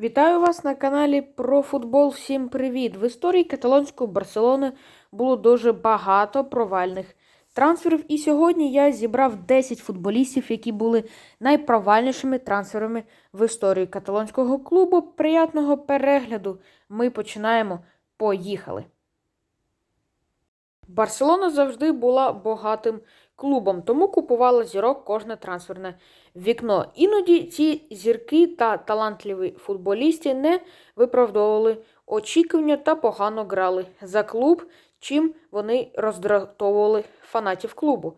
Вітаю вас на каналі про футбол. Всім привіт! В історії каталонської Барселони було дуже багато провальних трансферів. І сьогодні я зібрав 10 футболістів, які були найпровальнішими трансферами в історії каталонського клубу. Приятного перегляду! Ми починаємо. Поїхали! Барселона завжди була багатим клубом, тому купувала зірок кожне трансферне вікно. Іноді ці зірки та талантливі футболісти не виправдовували очікування та погано грали за клуб, чим вони роздратовували фанатів клубу.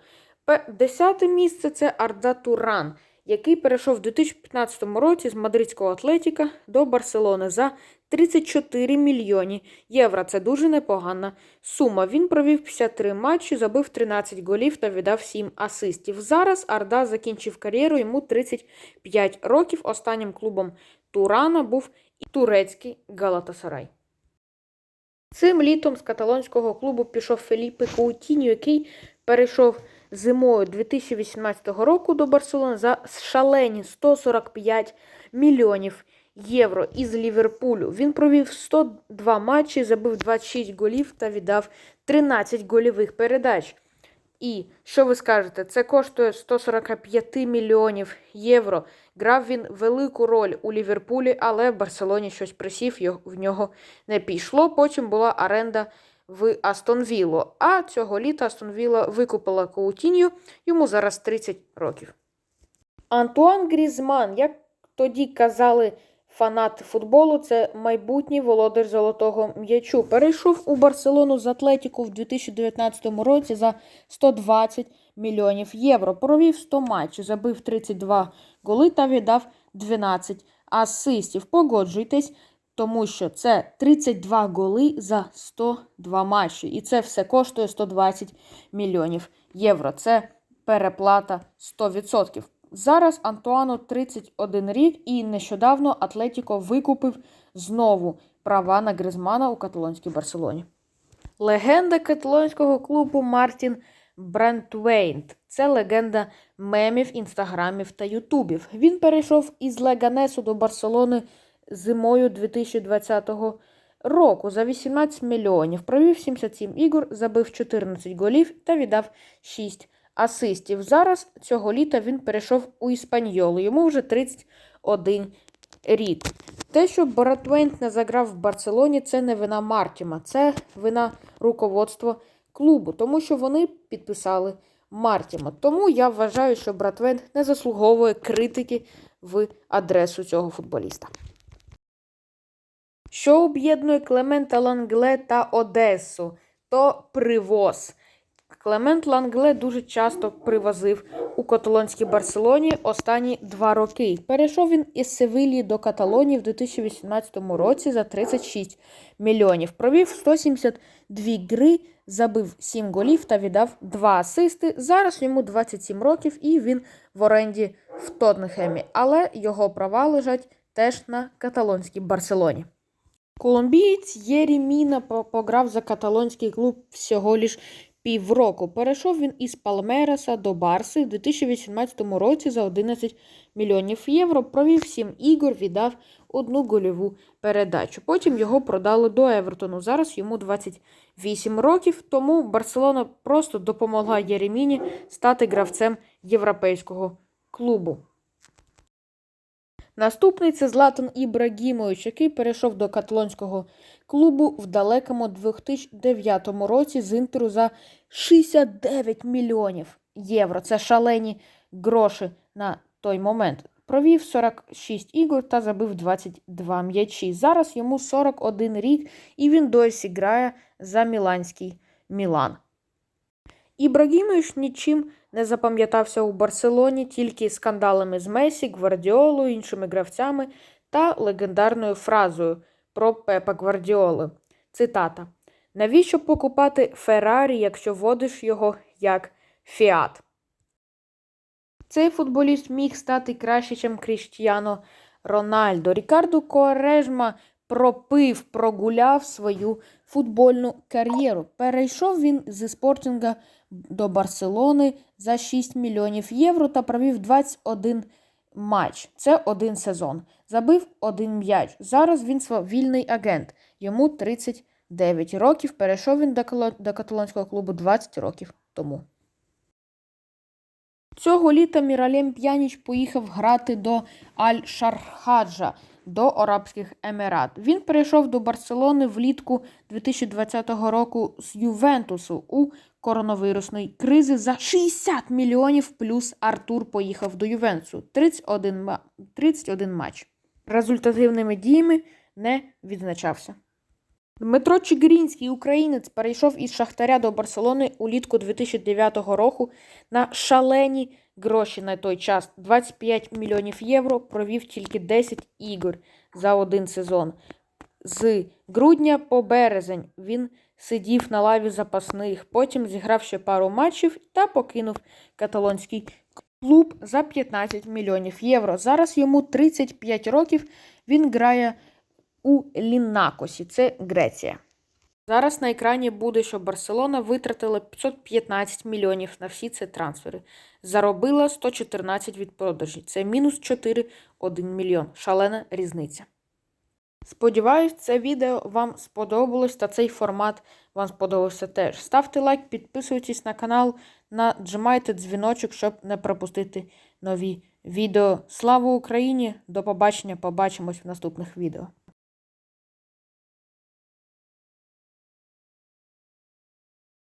Десяте місце це Арда Туран, який перейшов у 2015 році з мадридського Атлетіка до Барселони за 34 мільйони євро. Це дуже непогана сума. Він провів 53 матчі, забив 13 голів та віддав 7 асистів. Зараз Арда закінчив кар'єру, йому 35 років. Останнім клубом Турана був і турецький Галатасарай. Цим літом з каталонського клубу пішов Феліпе Каутіньо, який перейшов зимою 2018 року до Барселони за шалені 145 мільйонів євро із Ліверпулю. Він провів 102 матчі, забив 26 голів та віддав 13 гольових передач. І що ви скажете, це коштує 145 мільйонів євро. Грав він велику роль у Ліверпулі, але в Барселоні щось присів, в нього не пішло. Потім була оренда в Астон Віллу. А цього літа Астон Вілла викупила Коутінью, йому зараз 30 років. Антуан Грізман, як тоді казали фанати футболу, це майбутній володар золотого м'ячу. Перейшов у Барселону з Атлетіку в 2019 році за 120 мільйонів євро. Провів 100 матчів, забив 32 голи та віддав 12 асистів. Погоджуйтесь, тому що це 32 голи за 102 матчі. І це все коштує 120 мільйонів євро. Це переплата 100%. Зараз Антуану 31 рік, і нещодавно Атлетіко викупив знову права на Гризмана у каталонській Барселоні. Легенда каталонського клубу Мартін Брентвейнт. Це легенда мемів, інстаграмів та ютубів. Він перейшов із Леганесу до Барселони зимою 2020 року за 18 мільйонів. Провів 77 ігор, забив 14 голів та віддав 6 асистів. Зараз цього літа він перейшов у Іспаньолу. Йому вже 31 рік. Те, що Боратвейнт не заграв в Барселоні, це не вина Мартіма, це вина руководства клубу, тому що вони підписали Мартіма. Тому я вважаю, що Братвейнт не заслуговує критики в адресу цього футболіста. Що об'єднує Клемента Лангле та Одесу? То привоз. Клемент Лангле дуже часто привозив у каталонській Барселоні останні два роки. Перейшов він із Севилії до Каталонії в 2018 році за 36 мільйонів. Провів 172 гри, забив 7 голів та віддав 2 асисти. Зараз йому 27 років і він в оренді в Тоттенхемі, але його права лежать теж на каталонській Барселоні. Колумбієць Єрі Міна пограв за каталонський клуб всього лиш півроку. Перейшов він із Палмераса до Барси в 2018 році за 11 мільйонів євро. Провів 7 ігор, віддав одну гольову передачу. Потім його продали до Евертону. Зараз йому 28 років, тому Барселона просто допомогла Єреміні стати гравцем європейського клубу. Наступний це Златан Ібрагімович, який перейшов до каталонського клубу в далекому 2009 році з інтеру за 69 мільйонів євро. Це шалені гроші на той момент. Провів 46 ігор та забив 22 м'ячі. Зараз йому 41 рік, і він досі грає за міланський Мілан. Ібрагімович нічим не запам'ятався у Барселоні тільки скандалами з Месі, Гвардіолою, іншими гравцями та легендарною фразою про Пепа Гвардіоли. Цитата: Навіщо покупати Феррарі, якщо водиш його як Фіат? Цей футболіст міг стати краще, ніж Кріштіано Рональдо. Рікардо Коарежма пропив, прогуляв свою футбольну кар'єру. Перейшов він зі спортинга до Барселони за 6 мільйонів євро та провів 21 матч. Це один сезон. Забив один м'яч. Зараз він свавільний агент. Йому 39 років. Перейшов він до каталонського клубу 20 років тому. Цього літа Міралем П'яніч поїхав грати до Аль-Шархаджа до Арабських Емірат. Він перейшов до Барселони влітку 2020 року з Ювентусу у коронавірусної кризи за 60 мільйонів. Плюс Артур поїхав до Ювентусу 31, 31 матч. Результативними діями не відзначався. Дмитро Чигирінський, українець, перейшов із Шахтаря до Барселони улітку 2009 року на шалені гроші на той час 25 мільйонів євро. Провів тільки 10 ігор за один сезон. З грудня по березень він сидів на лаві запасних, потім зіграв ще пару матчів та покинув каталонський клуб за 15 мільйонів євро. Зараз йому 35 років. Він грає у Лінакосі, це Греція. Зараз на екрані буде, що Барселона витратила 515 мільйонів на всі ці трансфери. Заробила 114 від продажі. Це мінус 4,1 мільйон. Шалена різниця. Сподіваюсь, це відео вам сподобалось та цей формат вам сподобався теж. Ставте лайк, підписуйтесь на канал, наджимайте дзвіночок, щоб не пропустити нові відео. Слава Україні! До побачення! Побачимось в наступних відео.